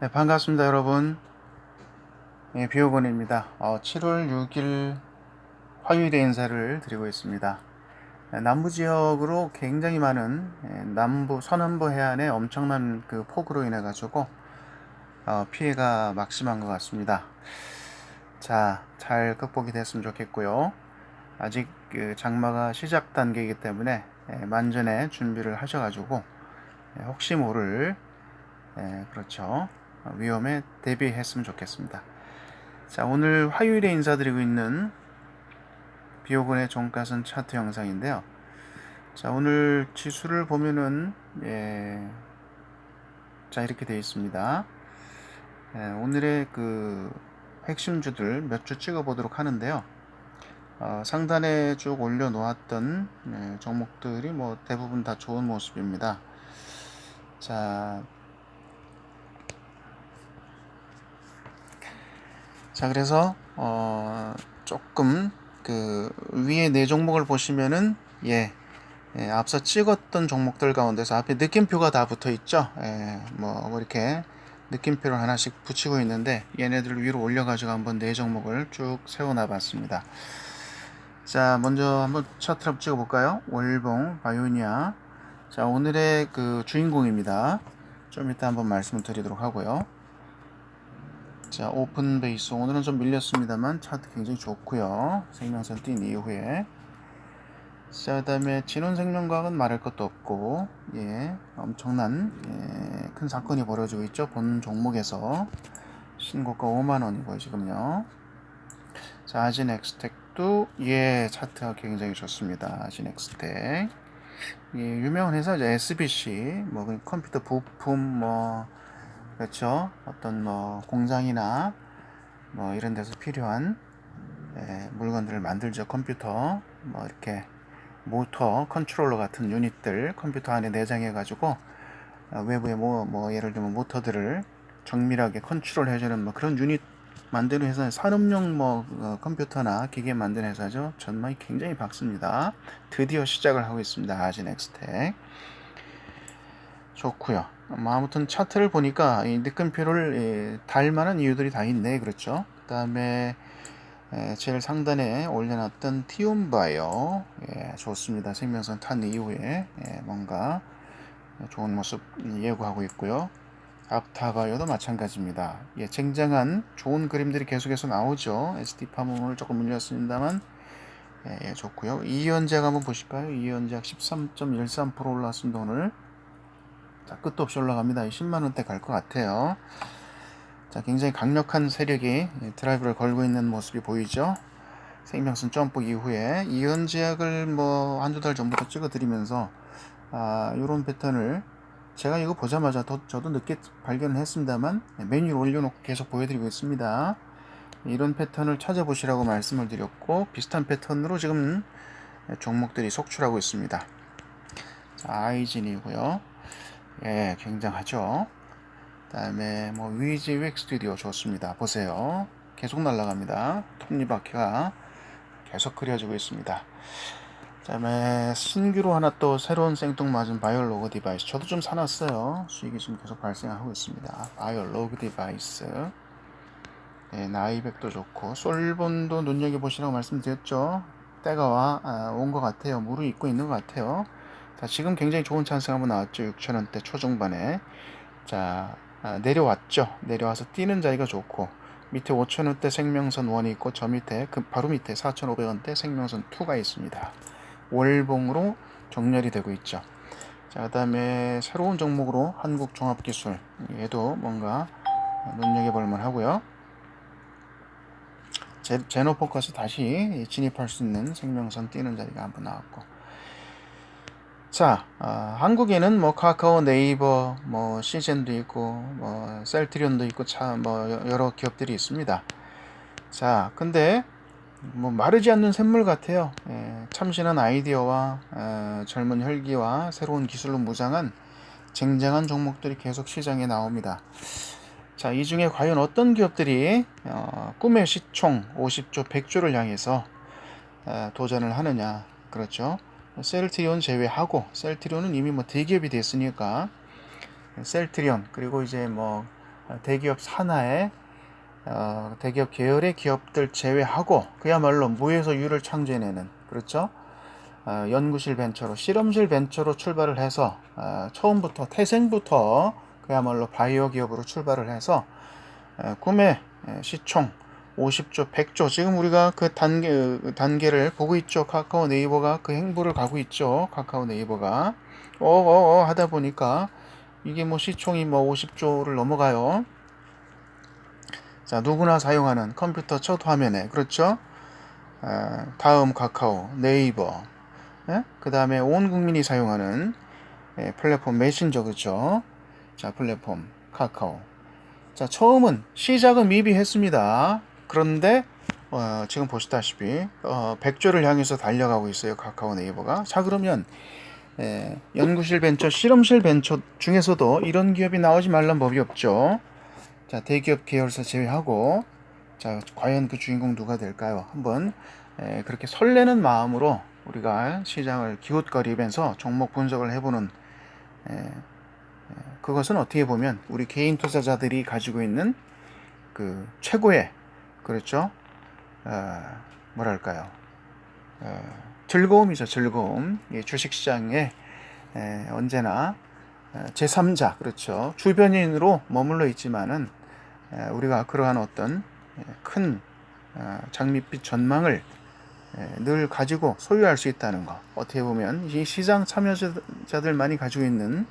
네, 반갑습니다, 여러분. 예, 비오건입니다. 어, 7월 6일 화요일에 인사를 드리고 있습니다. 예, 남부 지역으로 굉장히 많은 예, 남부 서남부 해안에 엄청난 그 폭우로 인해 가지고 어, 피해가 막심한 것 같습니다. 자, 잘 극복이 됐으면 좋겠고요. 아직 그 장마가 시작 단계이기 때문에 예, 만전에 준비를 하셔가지고 예, 혹시 모를 예, 그렇죠. 어, 위험에 대비했으면 좋겠습니다. 자, 오늘 화요일에 인사드리고 있는 비오건의 종가선 차트 영상인데요. 자, 오늘 지수를 보면은, 예, 자, 이렇게 되어 있습니다. 예, 오늘의 그 핵심주들 몇 주 찍어 보도록 하는데요. 어, 상단에 쭉 올려 놓았던 예, 종목들이 뭐 대부분 다 좋은 모습입니다. 자, 자, 그래서 어, 조금 그 위에 네 종목을 보시면은 예, 예, 앞서 찍었던 종목들 가운데서 앞에 느낌표가 다 붙어 있죠. 예, 뭐 이렇게 느낌표를 하나씩 붙이고 있는데 얘네들을 위로 올려 가지고 한번 네 종목을 쭉 세워놔 봤습니다. 자, 먼저 한번 차트 한번 찍어 볼까요? 월봉, 바이오니아. 자, 오늘의 그 주인공입니다. 좀 이따 한번 말씀을 드리도록 하고요. 자, 오픈 베이스. 오늘은 좀 밀렸습니다만 차트 굉장히 좋고요. 생명선 뛴 이후에. 자, 그다음에 진원생명과학은 말할 것도 없고, 예, 엄청난 예, 큰 사건이 벌어지고 있죠. 본 종목에서 신고가 5만 원이고요, 지금요. 자, 아진엑스텍도 예, 차트가 굉장히 좋습니다. 아진엑스텍. 예, 유명한 회사 이제 SBC, 뭐그 컴퓨터 부품 뭐 그렇죠. 어떤 뭐 공장이나 뭐 이런 데서 필요한 예, 물건들을 만들죠. 컴퓨터 뭐 이렇게 모터, 컨트롤러 같은 유닛들 컴퓨터 안에 내장해 가지고 어, 외부에 뭐, 뭐 예를 들면 모터들을 정밀하게 컨트롤 해주는 뭐 그런 유닛 만드는 회사는 산업용 뭐 어, 컴퓨터나 기계 만드는 회사죠. 전망이 굉장히 밝습니다. 드디어 시작을 하고 있습니다. 아진엑스텍 좋고요. 뭐 아무튼 차트를 보니까 이 느낌표를 예, 달 만한 이유들이 다 있네. 그렇죠? 그 다음에 예, 제일 상단에 올려놨던 티움바이오 예, 좋습니다. 생명선 탄 이후에 예, 뭔가 좋은 모습 예고하고 있고요. 앞타바이오도 마찬가지입니다. 예, 쟁쟁한 좋은 그림들이 계속해서 나오죠. SD팜은 오늘 조금 밀렸습니다만 예, 예, 좋고요. 이연제약 한번 보실까요? 이연제약 13.13% 올랐습니다. 오늘 자, 끝도 없이 올라갑니다. 10만 원대 갈 것 같아요. 자, 굉장히 강력한 세력이 드라이브를 걸고 있는 모습이 보이죠. 생명선 점프 이후에 이연제약을 뭐 한두 달 전부터 찍어드리면서 아, 이런 패턴을 제가 이거 보자마자 더, 저도 늦게 발견을 했습니다만 메뉴를 올려놓고 계속 보여드리고 있습니다. 이런 패턴을 찾아보시라고 말씀을 드렸고 비슷한 패턴으로 지금 종목들이 속출하고 있습니다. 자, 아이진이고요. 예, 굉장하죠. 그다음에 뭐 위지 웩 스튜디오 좋습니다. 보세요. 계속 날아갑니다. 톱니바퀴가 계속 그려지고 있습니다. 그다음에 신규로 하나 또 새로운 생뚱맞은 바이올 로그 디바이스 저도 좀 사놨어요. 수익이 지금 계속 발생하고 있습니다. 바이올 로그 디바이스 예, 나이백도 좋고 솔본도 눈여겨보시라고 말씀드렸죠. 때가 아, 온것 같아요. 입고 있는 것 같아요. 자, 지금 굉장히 좋은 찬스가 한번 나왔죠. 6천원대 초중반에. 자, 아, 내려왔죠. 내려와서 뛰는 자리가 좋고, 밑에 5천원대 생명선 1이 있고, 저 밑에, 그 바로 밑에 4,500원대 생명선 2가 있습니다. 월봉으로 정렬이 되고 있죠. 자, 그 다음에 새로운 종목으로 한국 종합 기술. 얘도 뭔가 눈여겨 볼만 하고요. 제, 제노포커스 다시 진입할 수 있는 생명선 뛰는 자리가 한번 나왔고, 자, 어, 한국에는 뭐 카카오, 네이버, 뭐 시젠도 있고, 뭐 셀트리온도 있고, 참 뭐 여러 기업들이 있습니다. 자, 근데 뭐 마르지 않는 샘물 같아요. 예, 참신한 아이디어와 어, 젊은 혈기와 새로운 기술로 무장한 쟁쟁한 종목들이 계속 시장에 나옵니다. 자, 이 중에 과연 어떤 기업들이 어, 꿈의 시총 50조, 100조를 향해서 어, 도전을 하느냐, 그렇죠? 셀트리온 제외하고 셀트리온은 이미 뭐 대기업이 됐으니까 셀트리온 그리고 이제 뭐 어, 대기업 산하의 어, 대기업 계열의 기업들 제외하고 그야말로 무에서 유를 창조해내는 그렇죠. 어, 연구실 벤처로 실험실 벤처로 출발을 해서 어, 처음부터 태생부터 그야말로 바이오 기업으로 출발을 해서 어, 꿈의 에, 시총 50조, 100조 지금 우리가 그 단계 그 단계를 보고 있죠. 카카오 네이버가 그 행보를 가고 있죠. 카카오 네이버가 어어어 하다 보니까 이게 뭐 시총이 뭐 50조를 넘어가요. 자 누구나 사용하는 컴퓨터 첫 화면에 그렇죠. 아, 다음 카카오 네이버 그 다음에 온 국민이 사용하는 예, 플랫폼 메신저 그렇죠. 자 플랫폼 카카오 자 처음은 시작은 미비했습니다. 그런데 어, 지금 보시다시피 어, 100조를 향해서 달려가고 있어요. 카카오 네이버가. 자 그러면 예, 연구실 벤처, 실험실 벤처 중에서도 이런 기업이 나오지 말란 법이 없죠. 자 대기업 계열사 제외하고 자 과연 그 주인공 누가 될까요? 한번 예, 그렇게 설레는 마음으로 우리가 시장을 기웃거리면서 종목 분석을 해보는 예, 예, 그것은 어떻게 보면 우리 개인 투자자들이 가지고 있는 그 최고의 그렇죠. 어, 뭐랄까요. 어, 즐거움이죠, 즐거움. 예, 주식시장에 에, 언제나 어, 제3자, 그렇죠. 주변인으로 머물러 있지만은 에, 우리가 그러한 어떤 에, 큰 어, 장밋빛 전망을 에, 늘 가지고 소유할 수 있다는 거. 어떻게 보면 이 시장 참여자들만이 가지고 있는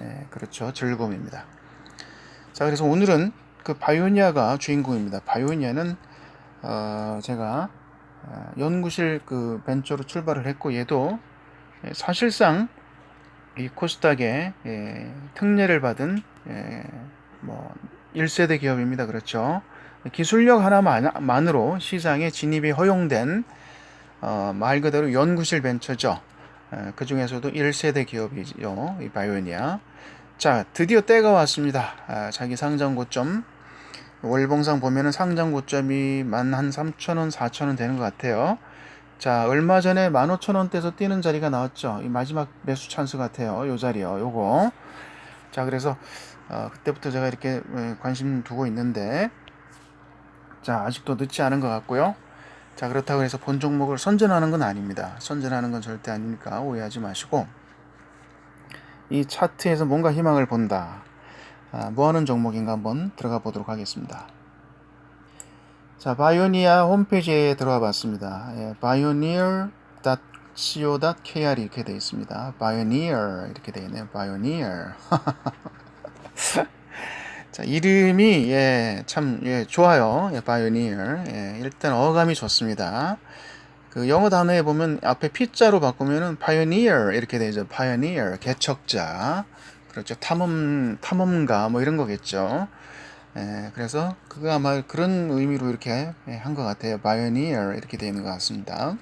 에, 그렇죠 즐거움입니다. 자, 그래서 오늘은 그 바이오니아가 주인공입니다. 바이오니아는 어, 제가 어, 연구실 그 벤처로 출발을 했고 얘도 예, 사실상 이 코스닥에 예, 특례를 받은 예, 뭐 1세대 기업입니다. 그렇죠. 기술력 하나만으로 시장에 진입이 허용된 어, 말 그대로 연구실 벤처죠. 어, 그 중에서도 1세대 기업이죠. 이 바이오니아. 자, 드디어 때가 왔습니다. 아, 자기 상장 고점 월봉상 보면은 상장 고점이 만 한 3천원, 4천원 되는 것 같아요. 자, 얼마 전에 15,000원대에서 뛰는 자리가 나왔죠. 이 마지막 매수 찬스 같아요. 요 자리요. 요거. 자, 그래서 어, 그때부터 제가 이렇게 예, 관심 두고 있는데 자, 아직도 늦지 않은 것 같고요. 자, 그렇다고 해서 본 종목을 선전하는 건 아닙니다. 선전하는 건 절대 아니니까 오해하지 마시고 이 차트에서 뭔가 희망을 본다. 아, 뭐 하는 종목인가 한번 들어가 보도록 하겠습니다. 자, 바이오니아 홈페이지에 들어와 봤습니다. 예, pioneer.co.kr 이렇게 되어 있습니다. pioneer 이렇게 되어 있네요. pioneer. 자, 이름이 예, 참 예, 좋아요. 예, pioneer. 예, 일단 어감이 좋습니다. 그 영어 단어에 보면 앞에 P자로 바꾸면은 pioneer 이렇게 되죠. pioneer 개척자. 그렇죠. 탐험, 탐험가 뭐 이런 거겠죠. 예, 그래서 그거 아마 그런 의미로 이렇게 예, 한것 같아요. 바이오니어 이렇게 되어 있는 것 같습니다.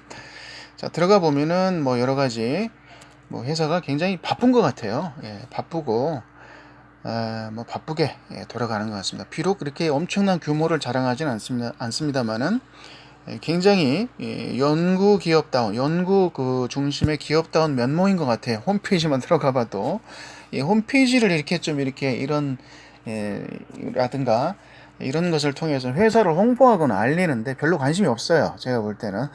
자, 들어가 보면은 뭐 여러 가지 뭐 회사가 굉장히 바쁜 것 같아요. 예, 바쁘고 에, 뭐 바쁘게 예, 돌아가는 것 같습니다. 비록 그렇게 엄청난 규모를 자랑하지는 않습니다. 않습니다만은 예, 굉장히 예, 연구 기업다운, 연구 그 중심의 기업다운 면모인 것 같아요. 홈페이지만 들어가 봐도 이 홈페이지를 이렇게 좀 이렇게 이런 예, 라든가 이런 것을 통해서 회사를 홍보하거나 알리는데 별로 관심이 없어요. 제가 볼 때는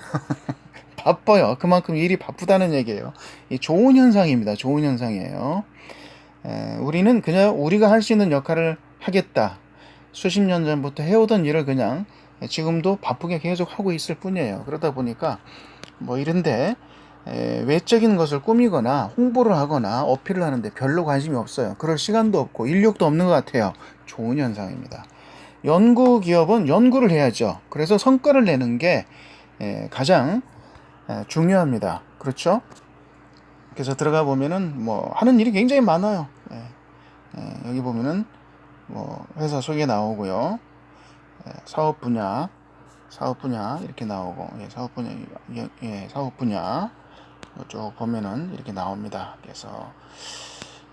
바빠요. 그만큼 일이 바쁘다는 얘기예요. 이 좋은 현상입니다. 좋은 현상이에요. 에, 우리는 그냥 우리가 할 수 있는 역할을 하겠다. 수십 년 전부터 해오던 일을 그냥 지금도 바쁘게 계속 하고 있을 뿐이에요. 그러다 보니까 뭐 이런데 에, 외적인 것을 꾸미거나 홍보를 하거나 어필을 하는데 별로 관심이 없어요. 그럴 시간도 없고 인력도 없는 것 같아요. 좋은 현상입니다. 연구 기업은 연구를 해야죠. 그래서 성과를 내는 게 에, 가장 에, 중요합니다. 그렇죠? 그래서 들어가 보면은 뭐 하는 일이 굉장히 많아요. 예, 예, 여기 보면은 뭐 회사 소개 나오고요. 예, 사업 분야, 사업 분야 이렇게 나오고 예, 사업 분야 예, 예, 사업 분야 쭉 보면은 이렇게 나옵니다. 그래서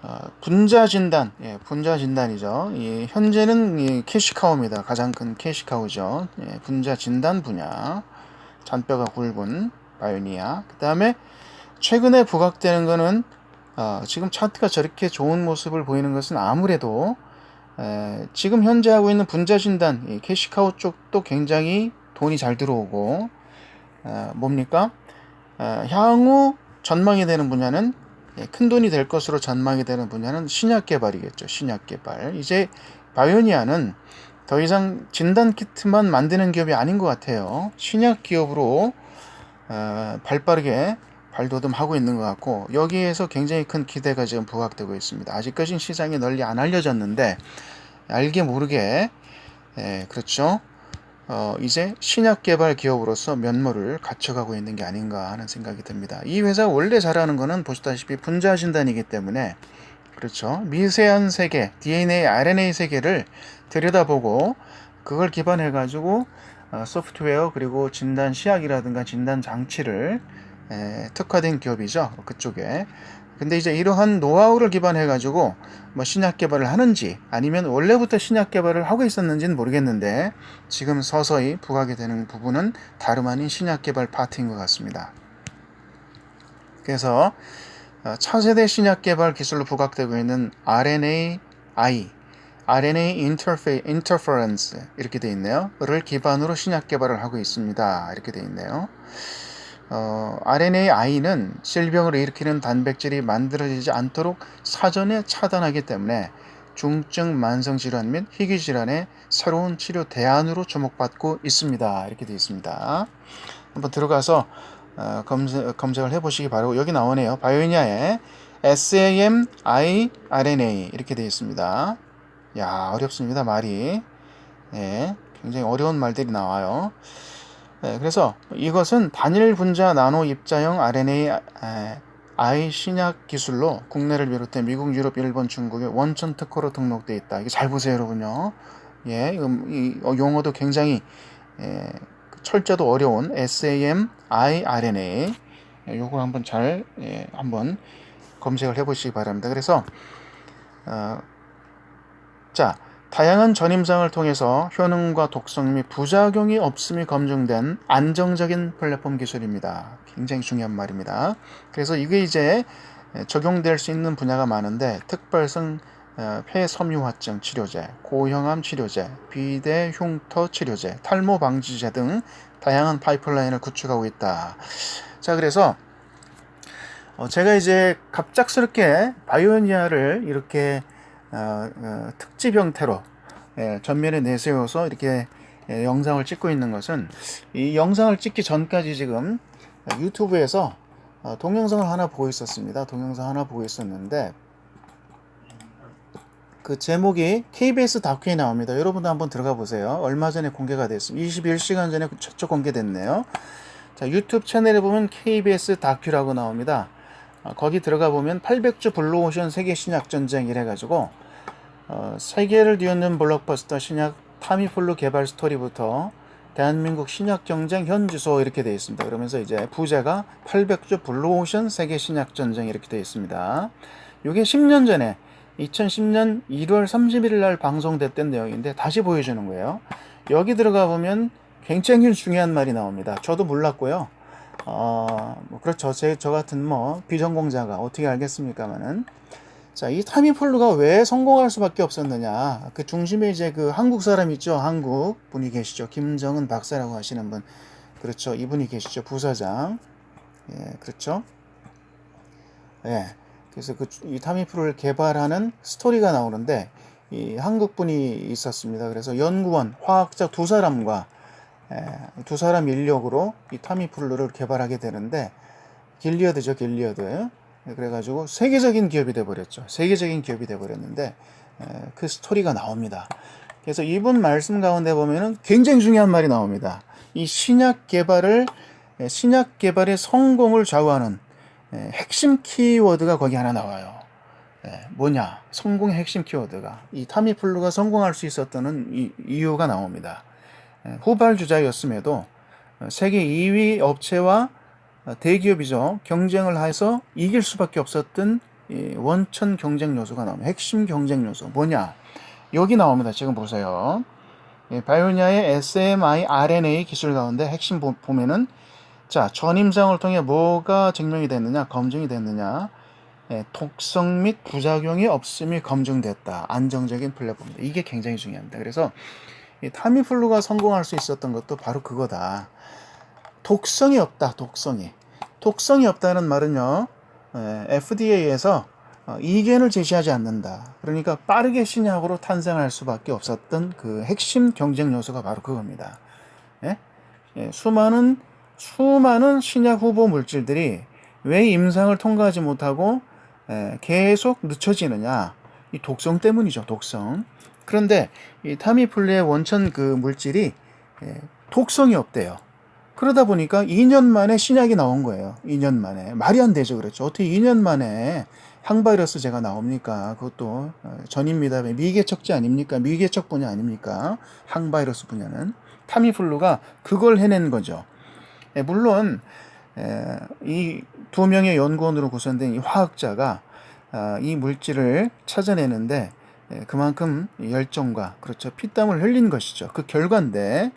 어, 분자 진단, 예, 분자 진단이죠. 예, 현재는 이 캐시카우입니다. 가장 큰 캐시카우죠. 예, 분자 진단 분야, 잔뼈가 굵은 바이오니아. 그 다음에 최근에 부각되는 거는 어, 지금 차트가 저렇게 좋은 모습을 보이는 것은 아무래도 에, 지금 현재 하고 있는 분자 진단 이 캐시카우 쪽도 굉장히 돈이 잘 들어오고 어, 뭡니까? 어, 향후 전망이 되는 분야는 예, 큰 돈이 될 것으로 전망이 되는 분야는 신약 개발이겠죠. 신약 개발. 이제 바이오니아는 더 이상 진단 키트만 만드는 기업이 아닌 것 같아요. 신약 기업으로 어, 발빠르게 발돋움하고 있는 것 같고 여기에서 굉장히 큰 기대가 지금 부각되고 있습니다. 아직까지는 시장에 널리 안 알려졌는데 알게 모르게 예, 그렇죠. 어, 이제 신약 개발 기업으로서 면모를 갖춰가고 있는 게 아닌가 하는 생각이 듭니다. 이 회사 원래 잘하는 거는 보시다시피 분자 진단이기 때문에 그렇죠. 미세한 세계, DNA, RNA 세계를 들여다보고 그걸 기반해 가지고 어, 소프트웨어 그리고 진단 시약이라든가 진단 장치를 에, 특화된 기업이죠. 그쪽에. 근데 이제 이러한 노하우를 기반해 가지고 뭐 신약 개발을 하는지 아니면 원래부터 신약 개발을 하고 있었는지는 모르겠는데 지금 서서히 부각이 되는 부분은 다름 아닌 신약 개발 파트인 것 같습니다. 그래서 어, 차세대 신약 개발 기술로 부각되고 있는 RNA 인터페, 인터퍼런스 이렇게 돼 있네요. 를 기반으로 신약 개발을 하고 있습니다. 이렇게 돼 있네요. 어, RNA-I는 질병을 일으키는 단백질이 만들어지지 않도록 사전에 차단하기 때문에 중증 만성 질환 및 희귀 질환의 새로운 치료 대안으로 주목받고 있습니다. 이렇게 되어 있습니다. 한번 들어가서 어, 검색, 검색을 해보시기 바라고 여기 나오네요. 바이오니아의 SAM iRNA 이렇게 되어 있습니다. 야 어렵습니다 말이. 네, 굉장히 어려운 말들이 나와요. 네, 그래서 이것은 단일 분자 나노 입자형 RNA 신약 기술로 국내를 비롯해 미국, 유럽, 일본, 중국의 원천 특허로 등록되어 있다. 이게 잘 보세요, 여러분요. 예, 이 용어도 굉장히 예, 철자도 어려운 SAM iRNA 요거 한번 잘 예, 한번 검색을 해보시기 바랍니다. 그래서 어, 자 다양한 전임상을 통해서 효능과 독성 및 부작용이 없음이 검증된 안정적인 플랫폼 기술입니다. 굉장히 중요한 말입니다. 그래서 이게 이제 적용될 수 있는 분야가 많은데 특별성 어, 폐섬유화증 치료제, 고형암 치료제, 비대 흉터 치료제, 탈모 방지제 등 다양한 파이프라인을 구축하고 있다. 자, 그래서 어, 제가 이제 갑작스럽게 바이오니아를 이렇게 특집 형태로 예, 전면에 내세워서 이렇게 예, 영상을 찍고 있는 것은 이 영상을 찍기 전까지 지금 유튜브에서 어, 동영상을 하나 보고 있었습니다. 동영상 하나 보고 있었는데 그 제목이 KBS 다큐에 나옵니다. 여러분도 한번 들어가 보세요. 얼마 전에 공개가 됐습니다. 21시간 전에 최초 공개됐네요. 자, 유튜브 채널에 보면 KBS 다큐라고 나옵니다. 어, 거기 들어가 보면 800주 블루오션 세계 신약 전쟁 이래 가지고 어, 세계를 뒤흔든 블록버스터 신약 타미폴루 개발 스토리부터 대한민국 신약 경쟁 현 주소 이렇게 되어 있습니다. 그러면서 이제 부제가 800주 블루오션 세계 신약 전쟁 이렇게 되어 있습니다. 이게 10년 전에 2010년 1월 31일 날 방송됐던 내용인데 다시 보여주는 거예요. 여기 들어가 보면 굉장히 중요한 말이 나옵니다. 저도 몰랐고요. 어, 뭐 그렇죠. 제, 저 같은 뭐 비전공자가 어떻게 알겠습니까만은. 자, 이 타미폴루가 왜 성공할 수밖에 없었느냐. 그 중심에 이제 그 한국 사람 있죠. 한국 분이 계시죠. 김정은 박사라고 하시는 분. 그렇죠. 이분이 계시죠. 부사장. 예, 그렇죠. 예. 그래서 그 이 타미프를 개발하는 스토리가 나오는데 이 한국 분이 있었습니다. 그래서 연구원, 화학자 두 사람과 에, 두 사람 인력으로 이 타미플루를 개발하게 되는데 길리어드죠, 길리어드. 그래가지고 세계적인 기업이 돼버렸죠. 세계적인 기업이 돼버렸는데 에, 그 스토리가 나옵니다. 그래서 이분 말씀 가운데 보면은 굉장히 중요한 말이 나옵니다. 이 신약 개발을 신약 개발의 성공을 좌우하는 예, 핵심 키워드가 거기 하나 나와요. 예, 뭐냐? 성공의 핵심 키워드가 이 타미플루가 성공할 수 있었던 이, 이유가 나옵니다. 예, 후발주자였음에도 세계 2위 업체와 대기업이죠 경쟁을 해서 이길 수밖에 없었던 원천 경쟁 요소가 나옵니다. 핵심 경쟁 요소 뭐냐? 여기 나옵니다. 지금 보세요. 바이오니아의 SMI RNA 기술 가운데 핵심 보면은 자, 전임상을 통해 뭐가 증명이 됐느냐, 검증이 됐느냐. 예, 독성 및 부작용이 없음이 검증됐다. 안정적인 플랫폼이다. 이게 굉장히 중요합니다. 그래서 이 타미플루가 성공할 수 있었던 것도 바로 그거다. 독성이 없다. 독성이. 독성이 없다는 말은요. FDA에서 어, 이견을 제시하지 않는다. 그러니까 빠르게 신약으로 탄생할 수밖에 없었던 그 핵심 경쟁 요소가 바로 그겁니다. 예? 예, 수많은 수많은 신약 후보 물질들이 왜 임상을 통과하지 못하고 에, 계속 늦춰지느냐? 이 독성 때문이죠. 독성. 그런데 이 타미플루의 원천 그 물질이 에, 독성이 없대요. 그러다 보니까 2년 만에 신약이 나온 거예요. 2년 만에. 말이 안 되죠. 그렇죠. 어떻게 2년 만에 항바이러스 제가 나옵니까? 그것도 어, 전입니다. 미개척제 아닙니까? 미개척 분야 아닙니까? 항바이러스 분야는. 타미플루가 그걸 해낸 거죠. 예, 물론 이 두 명의 연구원으로 구성된 이 화학자가 아, 이 물질을 찾아내는데 예, 그만큼 열정과 그렇죠 피땀을 흘린 것이죠. 그 결과인데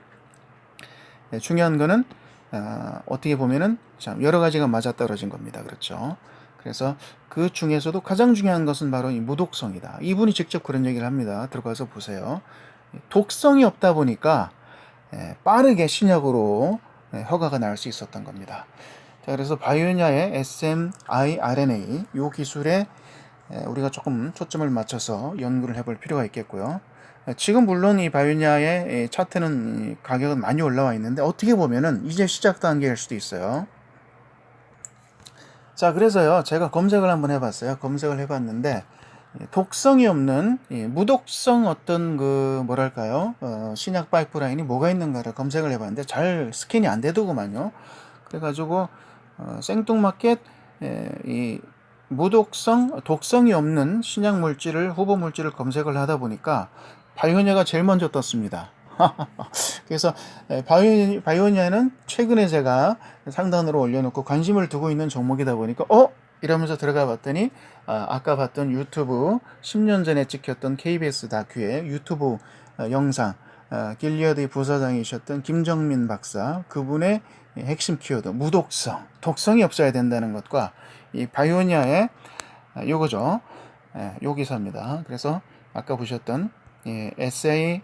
예, 중요한 거는 아, 어떻게 보면은 여러 가지가 맞아떨어진 겁니다. 그렇죠. 그래서 그 중에서도 가장 중요한 것은 바로 이 무독성이다. 이분이 직접 그런 얘기를 합니다. 들어가서 보세요. 독성이 없다 보니까 빠르게 신약으로 허가가 나올 수 있었던 겁니다. 자, 그래서 바이오니아의 SMIRNA 이 기술에 우리가 조금 초점을 맞춰서 연구를 해볼 필요가 있겠고요. 지금 물론 이 바이오니아의 차트는 가격은 많이 올라와 있는데 어떻게 보면은 이제 시작 단계일 수도 있어요. 자, 그래서요, 제가 검색을 한번 해봤어요. 검색을 해봤는데, 독성이 없는 무독성 어떤 그 뭐랄까요 어, 신약 파이프라인이 뭐가 있는가를 검색을 해봤는데 잘 스캔이 안 되더구만요. 그래가지고 어, 생뚱맞게 에, 이 무독성 독성이 없는 신약 물질을 후보 물질을 검색을 하다 보니까 바이오니아가 제일 먼저 떴습니다. 그래서 바이오, 바이오니아는 최근에 제가 상단으로 올려놓고 관심을 두고 있는 종목이다 보니까 어 이러면서 들어가 봤더니 아, 까 봤던 유튜브 10년 전에 찍혔던 KBS 다큐의 유튜브 어, 영상 어, 길리어드 부사장이셨던 김정민 박사 그분의 핵심 키워드 무독성 독성이 없어야 된다는 것과 이 바이오니아의 아, 요거죠 예, 요 기사입니다 그래서 아까 보셨던 SA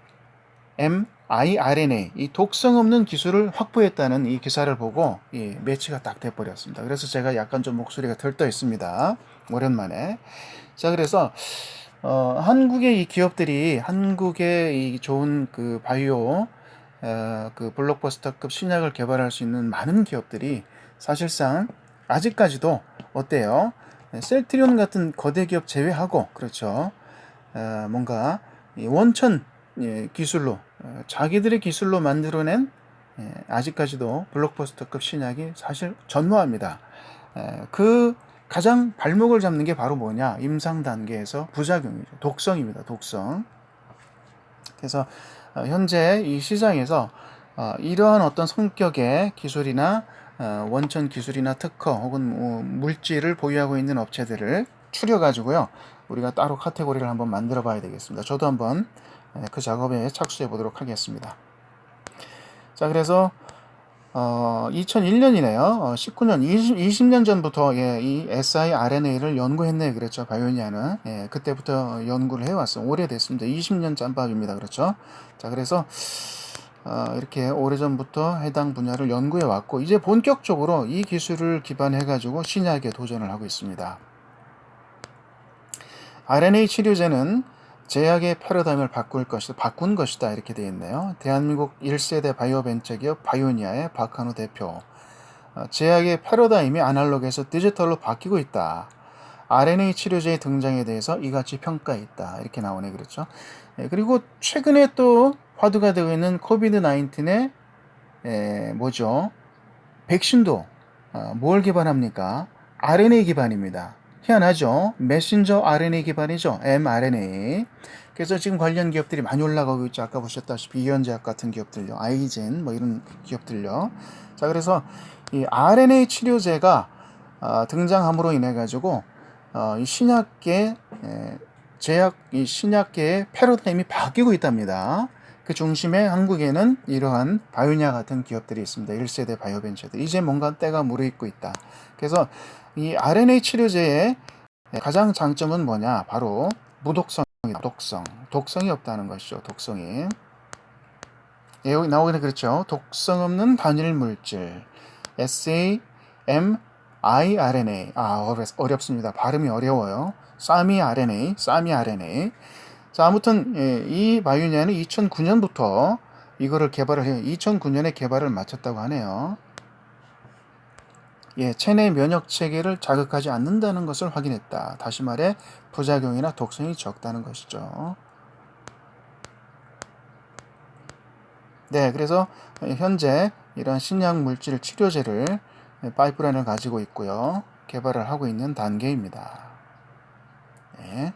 M iRNA 이 독성 없는 기술을 확보했다는 이 기사를 보고 이 매치가 딱 돼버렸습니다. 그래서 제가 약간 좀 목소리가 덜떠 있습니다. 오랜만에. 자 그래서 어, 한국의 이 기업들이 한국의 이 좋은 그 바이오 어, 그 블록버스터급 신약을 개발할 수 있는 많은 기업들이 사실상 아직까지도 어때요? 셀트리온 같은 거대 기업 제외하고 그렇죠. 어, 뭔가 원천 예, 기술로 어, 자기들의 기술로 만들어낸 예, 아직까지도 블록버스터급 신약이 사실 전무합니다. 그 가장 발목을 잡는 게 바로 뭐냐? 임상 단계에서 부작용이죠. 독성입니다. 독성. 그래서 어, 현재 이 시장에서 어, 이러한 어떤 성격의 기술이나 원천 기술이나 특허 혹은 뭐 물질을 보유하고 있는 업체들을 추려 가지고요. 우리가 따로 카테고리를 한번 만들어 봐야 되겠습니다. 저도 한번 네, 그 작업에 착수해 보도록 하겠습니다. 자, 그래서 어, 2001년이네요. 어, 19년, 20, 20 년 전부터 예, 이 siRNA를 연구했네 그랬죠. 바이오니아는. 예, 그때부터 연구를 해왔어. 오래됐습니다. 20년 짬밥입니다. 그렇죠. 자, 그래서 어, 이렇게 오래전부터 해당 분야를 연구해 왔고, 이제 본격적으로 이 기술을 기반해 가지고 신약에 도전을 하고 있습니다. RNA 치료제는 제약의 패러다임을 바꿀 것이다, 바꾼 것이다 이렇게 되어 있네요. 대한민국 1세대 바이오 벤처 기업 바이오니아의 박한우 대표. 어, 제약의 패러다임이 아날로그에서 디지털로 바뀌고 있다. RNA 치료제의 등장에 대해서 이같이 평가했다. 이렇게 나오네 그렇죠. 예, 그리고 최근에 또 화두가 되고 있는 코비드 19의 에, 뭐죠? 백신도 어, 뭘 기반합니까? RNA 기반입니다. 희한하죠. 메신저 RNA 기반이죠. mRNA. 그래서 지금 관련 기업들이 많이 올라가고 있죠. 아까 보셨다시피 이현제약 같은 기업들요. 아이젠 뭐 이런 기업들요. 자, 그래서 이 RNA 치료제가 어, 등장함으로 인해 가지고 어, 이 신약계 에, 제약 이 신약계의 패러다임이 바뀌고 있답니다. 그 중심에 한국에는 이러한 바이오니아 같은 기업들이 있습니다. 1세대 바이오벤처들. 이제 뭔가 때가 무르익고 있다. 그래서 이 RNA 치료제의 예, 가장 장점은 뭐냐? 바로 무독성이다. 독성. 독성이 없다는 것이죠. 독성이. 예, 여기 나오기는 그렇죠. 독성 없는 단일 물질. SAM iRNA. 아, 어렵, 어렵습니다. 발음이 어려워요. 쌈이 RNA, 쌈이 RNA. 자, 아무튼 예, 이 바이오니아는 2009년부터 이거를 개발을 해요. 2009년에 개발을 마쳤다고 하네요. 예, 체내 면역 체계를 자극하지 않는다는 것을 확인했다. 다시 말해 부작용이나 독성이 적다는 것이죠. 네, 그래서 현재 이런 신약 물질 치료제를 파이프라인을 가지고 있고요. 개발을 하고 있는 단계입니다. 네.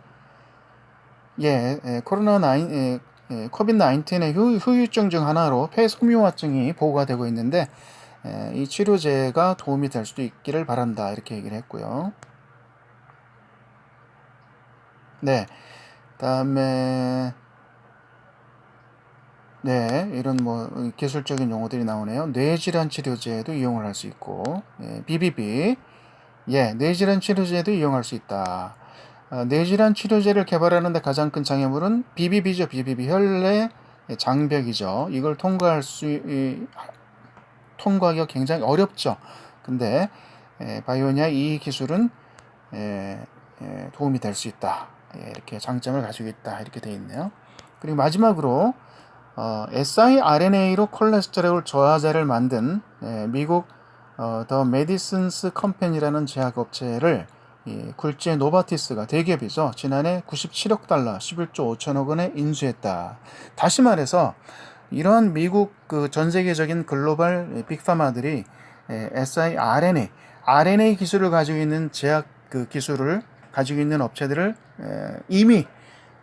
예, 예, 코로나 9, 예, 예, 코비드-19의 후, 후유증 중 하나로 폐섬유화증이 보고가 되고 있는데 예, 이 치료제가 도움이 될 수도 있기를 바란다 이렇게 얘기를 했고요. 네, 다음에 네 이런 뭐 기술적인 용어들이 나오네요. 뇌질환 치료제도 이용을 할 수 있고 예, BBB 예 뇌질환 치료제도 이용할 수 있다. 어, 뇌질환 치료제를 개발하는데 가장 큰 장애물은 BBB죠. BBB 혈내 장벽이죠. 이걸 통과할 수 이, 통과하기가 굉장히 어렵죠. 근데 에, 바이오니아 이 기술은 에, 에, 도움이 될 수 있다. 예, 이렇게 장점을 가지고 있다. 이렇게 되어 있네요. 그리고 마지막으로 어, siRNA로 콜레스테롤 저하자를 만든 예, 미국 어, 더 메디슨스 컴퍼니라는 제약업체를 이 굴지의 노바티스가 대기업이죠. 지난해 97억 달러, 11조 5천억 원에 인수했다. 다시 말해서 이러한 미국 그 전 세계적인 글로벌 빅파마들이 siRNA, RNA 기술을 가지고 있는 제약 그 기술을 가지고 있는 업체들을 이미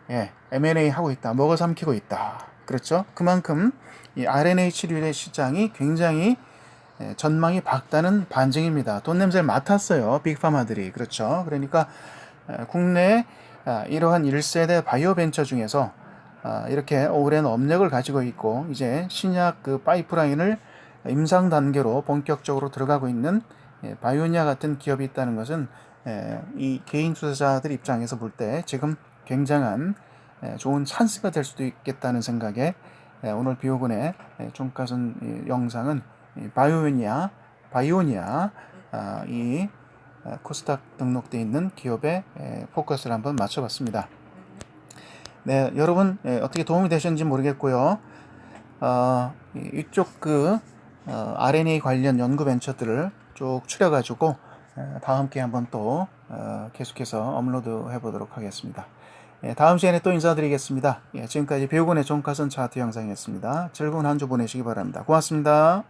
예, M&A 하고 있다. 먹어 삼키고 있다. 그렇죠? 그만큼 이 RNA 치료의 시장이 굉장히 전망이 밝다는 반증입니다. 돈 냄새를 맡았어요. 빅파마들이. 그렇죠? 그러니까 국내 이러한 1세대 바이오 벤처 중에서 이렇게 오랜 업력을 가지고 있고 이제 신약 그 파이프라인을 임상 단계로 본격적으로 들어가고 있는 바이오니아 같은 기업이 있다는 것은 이 개인 투자자들 입장에서 볼 때 지금 굉장한 좋은 찬스가 될 수도 있겠다는 생각에 오늘 비오군의 종가선 영상은 바이오니아, 바이오니아 이 코스닥 등록되어 있는 기업에 포커스를 한번 맞춰봤습니다. 네, 여러분 어떻게 도움이 되셨는지 모르겠고요. 어, 이쪽 그 어, RNA 관련 연구 벤처들을 쭉 추려가지고 다음 기회에 한번 또 어, 계속해서 업로드 해보도록 하겠습니다. 예, 다음 시간에 또 인사드리겠습니다. 예, 지금까지 배우군의 종가선 차트 영상이었습니다. 즐거운 한 주 보내시기 바랍니다. 고맙습니다.